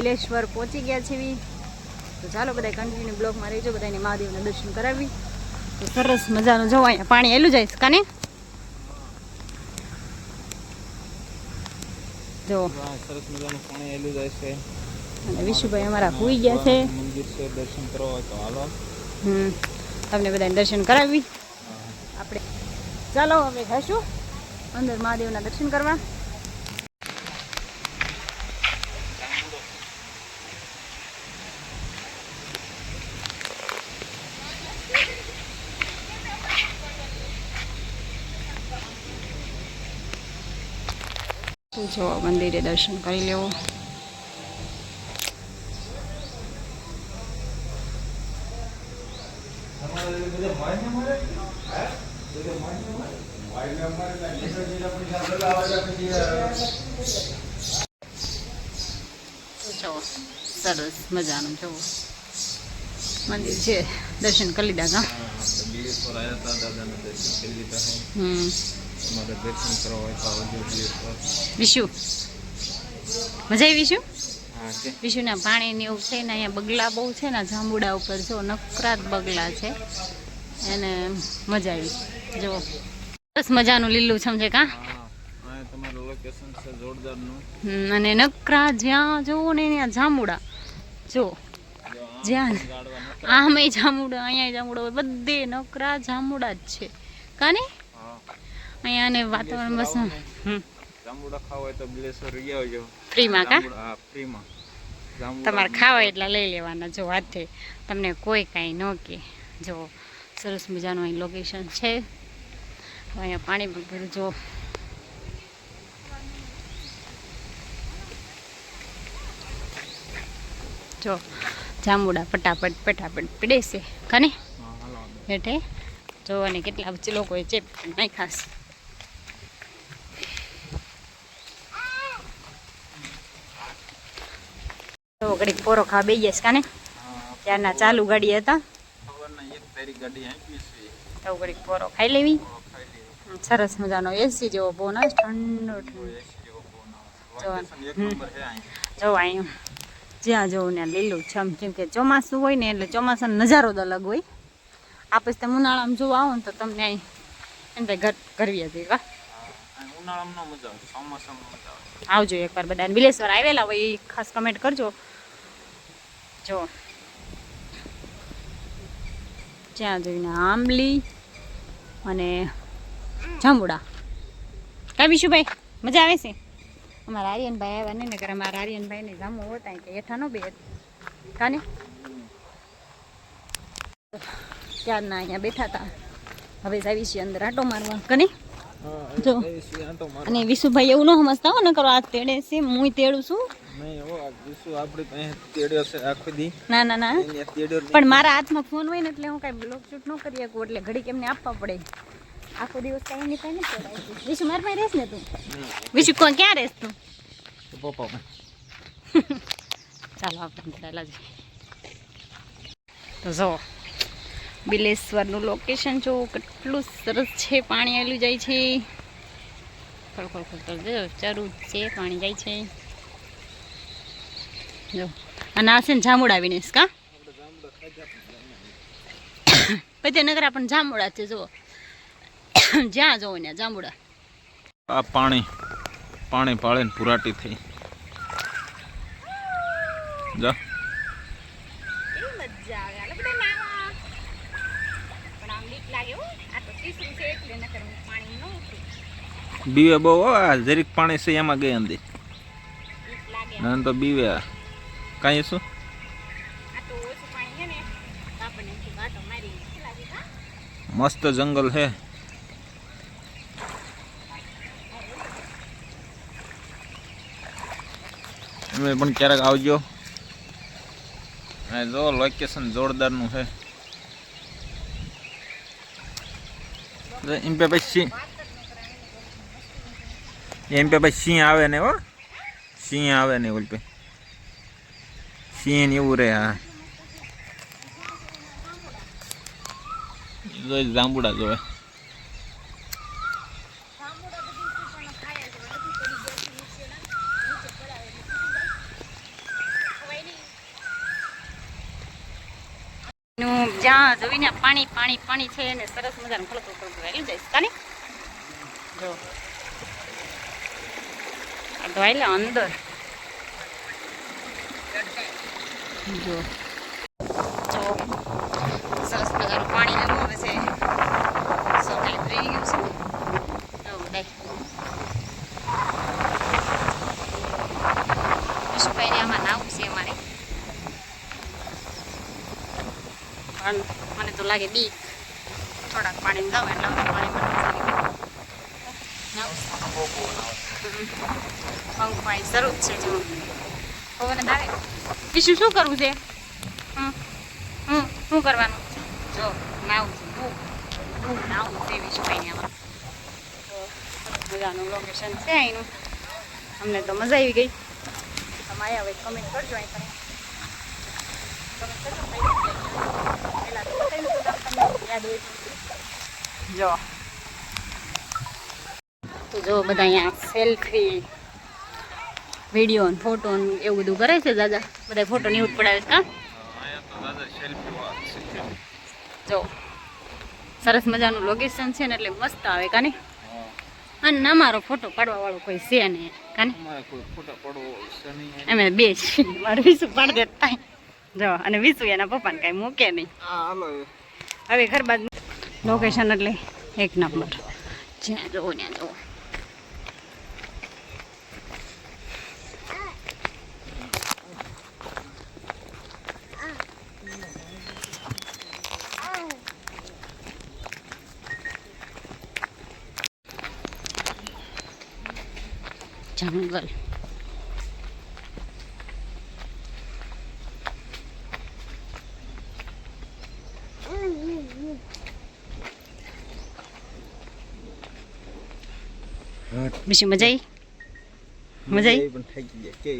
બિલેશ્વર પહોંચી ગયા છીએ તો ચાલો બધા કન્ટિન્યુ બ્લોકમાં રહીજો બધાને મહાદેવના દર્શન કરાવી. તો સરસ મજાનું જો અહીંયા પાણી એલું જાય છે કાને? જો. સરસ મજાનું પાણી એલું જાય છે. અને વિશુભાઈ અમારા હોઈ ગયા છે. મંદિર છે દર્શન કરવા તો હાલો. હમ. તમને બધાને દર્શન કરાવી. આપણે ચાલો હવે જઈશું. અંદર મહાદેવના દર્શન કરવા. જો મંદિરે દર્શન કરી લેવું. સરસ મજાનું જવું મંદિર છે દર્શન કરી લીધા કા? હમ. તમારે દર્શન કરવા હોય તો. આવજો વિશુ મજા આવી વિશુ? વિશુના પાણીની એવું છે ને અહીંયા બગલા બહુ છે ને જાંબુડા ઉપર જો નકરાત બગલા છે. એને મજા આવી. જો સરસ મજાનું લીલું છે કા? તમારું લોકેશન છે જોરદારનું. અને નકરા જ્યાં જોવો ને ત્યાં જાંબુડા. જો જ્યાં આમે જાંબુડા અહીંયા જાંબુડા બધે નકરા જાંબુડા જ છે. કાની? અહીંયા ને વાતાવરણ બસ હમ. જાંબુડા ખાવા હોય તો બ્લેસર રહી આવજો. ફ્રીમાં કા? હા ફ્રીમાં. તમારે ખાવા એટલા લઈ લેવાના. જો હાથે તમને કોઈ કાંઈ ન કે. જો સરસ મજાનું અહીં લોકેશન છે. અહીંયા પાણી પણ જો. જો જાંબુડા ફટાફટ ફટાફટ પીડે છે. હા હેઠે. જો અને કેટલા લોકો ચેપ નહીં ખાસ ઘડીક પોરો ખા બે ગયા કાને? ત્યારના ચાલુ ગાડી હતા. તો ઘડીક પોરો ખાઈ લેવી. સરસ મજાનો એસી જેવો બોનસ ઠંડો ઠંડો. છે અહીં જ્યાં જવું ને લીલું છમ કેમ કે ચોમાસું હોય ને એટલે ચોમાસાનો નજારો જ અલગ હોય. આ પછી તમે ઉનાળામાં જોવા આવો ને તો તમને અહીં એમ ભાઈ ઘર કરવી હતી કા આવજો એકવાર બધા બિલેશ્વર આવેલા હોય એ ખાસ કમેન્ટ કરજો. જો. જ્યાં જોઈને આંબલી અને જાંબુડા. કાંઈ બીજું ભાઈ? મજા આવે છે? અમારા આર્યનભાઈ આવ્યા ને નગર અમારા આર્યનભાઈને જામો હોતા કે હેઠા બે. કાને? ત્યારના અહીંયા બેઠા હતા હવે જાવી છીએ અંદર આટો મારવા. કને? જો. અને વિશુભાઈ એવું ન સમજતા હો ને કરો આ તેડે છે હું તેડું છું. ના ના ના. પણ મારા હાથમાં ફોન હોય ને એટલે હું કાંઈ બ્લોક શૂટ ન કરી શકું એટલે ઘડીક એમને આપવા પડે. આખો દિવસ કાંઈ નહીં પાસે નહીં વિશુ મારા પાસે રહેશ ને તું? વિશુ કોણ ક્યાં રહેશ તું? ચાલો આપણે જ તો જો બિલેશ્વરનું લોકેશન જો કેટલું સરસ છે પાણી આવેલું જાય છે. ખળખળ ખળખળ જો ચરું છે પાણી જાય છે. જો અને આ છે ને જામુડા આવીને કા? પછી નગર પણ જામુડા છે જો જ્યાં જુઓ ને જામુડા આ પાણી પાણી પાળે ને પુરાટી થઈ. જા. મજા આવે. આમ બીક લાગે હો આ તો તીસરું છે એટલે નકર હું પાણી ન ઉઠું બીવે બહુ હો, આ જરીક પાણી છે એમાં ગઈ અંદર. બીક લાગે. ના તો બીવે આ. કાંઈ શું? આ તો ઓછું પાણી છે ને તો આપણને એમથી વાટો મારી લાગે હા. મસ્ત જંગલ છે. તમે પણ ક્યારેક આવજો. આ જો લોકેશન જોરદારનું છે. એમ પે પછી સિંહ એમ પે પછી સિંહ આવે ને હો. સિંહ આવે ને ઓલ પે સિંહ ને એવું રહે હા. જાંબુડા જોવે. જોઈને પાણી પાણી પાણી છે અને સરસ મજાનું ખળતું ખળતું આવેલું જાય કાની? જો. ધોઈ અંદર. જો. જો. સરસ મજાનું પાણી લેવું આવે છે. સવારે ભરી ગયું છે. જો આમાં નાવું છે અમારે. તો લાગે બીક થોડાક પાણી જાવ એટલે પાણી પંખ પાણી શરૂ છે જો. પવન આવે. બીજું શું કરવું છે? હમ. શું કરવાનું? જો, નાવું છે. બહુ હું નાવું છે વિશુભાઈને આમાં. મજાનું લોકેશન છે અહીંનું. અમને તો મજા આવી ગઈ. તમારે હવે કમેન્ટ કરજો, અહીં તમે કમેન્ટ કરજો પહેલા તો બતાવી દઉં તમને યાદ હોય તો. જો. તો જો બધા અહીંયા સેલ્ફી વીડિયો ફોટો એવું બધું કરે છે દાદા? બધા ફોટો ને એવું પડાવે છે જો. સરસ મજાનું લોકેશન છે ને એટલે મસ્ત આવે કાને? અને ના મારો ફોટો પાડવા વાળો કોઈ છે ને કાને અમે બે છીએ મારે વિસુ પાડી દે થાય. જો અને વિસુ એના પપ્પાને કાંઈ મૂકે નહીં. હવે ઘર બાદ લોકેશન એટલે એક નંબર. જ્યાં જવું ત્યાં જુઓ જંગલ. બીજી મજા આવી મજા આવી પણ થાકી ગયા. કે